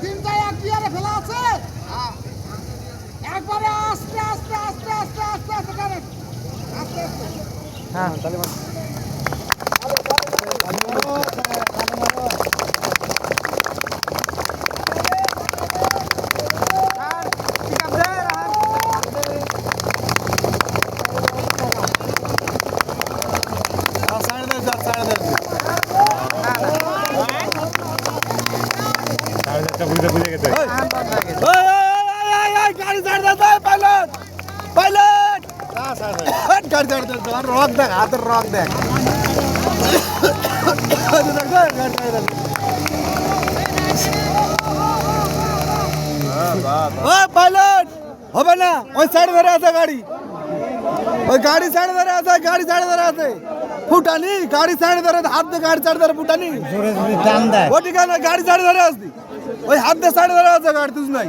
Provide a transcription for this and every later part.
তিনটায় এক গিয়ারে আছে একবারে আস্তে আস্তে আস্তে আস্তে আস্তে আস্তে হ্যাঁ সাড়ে গাড়ি ছাড় দে পাইলট পাইলট গাড়ি ছাড় দে তোর রক দেখ হাতের রক দেখ ও পাইলট হবে না ওই সাইড ধরে আছে গাড়ি। ওই গাড়ি সাইড ধরে আছে গাড়ি সাইড ধরে আছে। ফুটানি গাড়ি সাইড ধরে হাত দিয়ে গাড়ি সাইড ধরে ফুটানি। ও ঠিকানা গাড়ি সাইড ধরে আসতি ওই হাত দিয়ে সাইড ধরে আছে গাড়ি তুই নাই?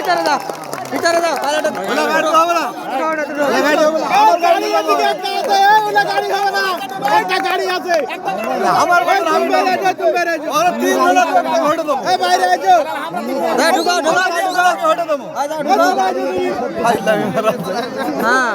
ভিতরে যাও ভিতরে যাও পাইলটের ওলা গাড়ি হবে না? ওলা গাড়ি হবে না? আমার গাড়ি আছে আমার ভাই নাম বেরে যাই তুমি বেরে যাও আরে তিন জনের করতে ঘটে দেবো। এই বাইরে আছো হ্যাঁ ঢুকাও ঢুকাও ঢুকাও ঘটে দেবো। ভাই লাগে হ্যাঁ।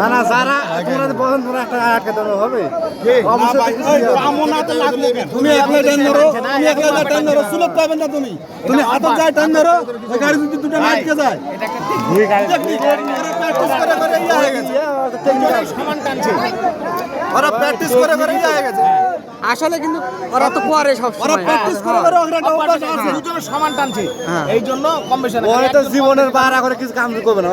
না না সারা তোমরা তো বলেন তোমরা একটা আটকে দেবো হবে? তুমি একলা টান ধরো তুমি একলা টান ধরো সুলভ পাবেন না তুমি। তুমি হাতে যায় টান ধরো গাড়ি যদি দুটো আটকে যায়। হয়ে গেছে। ওরা প্র্যাকটিস করে করে ইয়া হয়ে গেছে। আসলে কিন্তু ওরা তো করে সব ওরা প্র্যাকটিস করে করে ওখানে একটা অভ্যাস আছে। দুজনে সমান টানছে। হ্যাঁ। এই জন্য কম না। ওরা তো জীবনের বার করে কিছু কাম করবে না।